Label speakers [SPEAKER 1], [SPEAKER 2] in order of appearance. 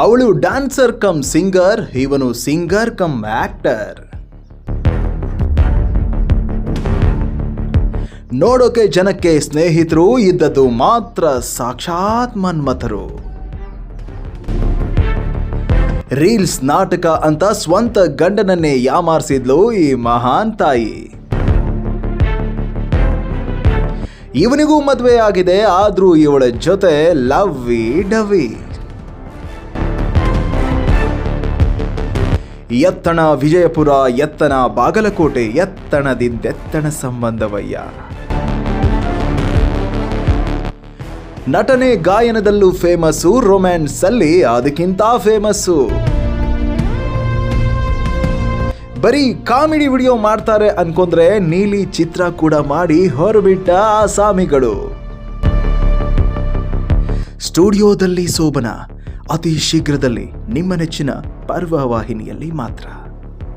[SPEAKER 1] ಅವಳು dancer cum singer ಇವನು singer cum actor ನೋಡೋಕೆ ಜನಕ್ಕೆ ಸ್ನೇಹಿತರು ಇದ್ದದ್ದು ಮಾತ್ರ ಸಾಕ್ಷಾತ್ ಮನ್ಮಥರು. ರೀಲ್ಸ್ ನಾಟಕ ಅಂತ ಸ್ವಂತ ಗಂಡನನ್ನೇ ಯಾಮಾರಿಸಿದ್ಲು ಈ ಮಹಾನ್ ತಾಯಿ. ಇವನಿಗೂ ಮದುವೆ ಆಗಿದೆ ಆದರೂ ಇವಳ ಜೊತೆ ಲವ್ವಿ ಡವಿ ಎತ್ತಣ ವಿಜಯಪುರ ಎತ್ತನ ಬಾಗಲಕೋಟೆ, ಎತ್ತಣದಿಂದೆತ್ತಣ ಸಂಬಂಧವಯ್ಯ. ನಟನೆ ಗಾಯನದಲ್ಲೂ ಫೇಮಸ್ಸು ರೊಮ್ಯಾನ್ಸ್ ಅಲ್ಲಿ ಅದಕ್ಕಿಂತ ಫೇಮಸ್ಸು. ಬರೀ ಕಾಮಿಡಿ ವಿಡಿಯೋ ಮಾಡ್ತಾರೆ ಅನ್ಕೊಂಡ್ರೆ ನೀಲಿ ಚಿತ್ರ ಕೂಡ ಮಾಡಿ ಹೊರಬಿಟ್ಟ ಆಸಾಮಿಗಳು. ಸ್ಟುಡಿಯೋದಲ್ಲಿ ಸೋಬನ ಅತಿ ಶೀಘ್ರದಲ್ಲಿ ನಿಮ್ಮ ನೆಚ್ಚಿನ ಪರ್ವ ವಾಹಿನಿಯಲ್ಲಿ ಮಾತ್ರ.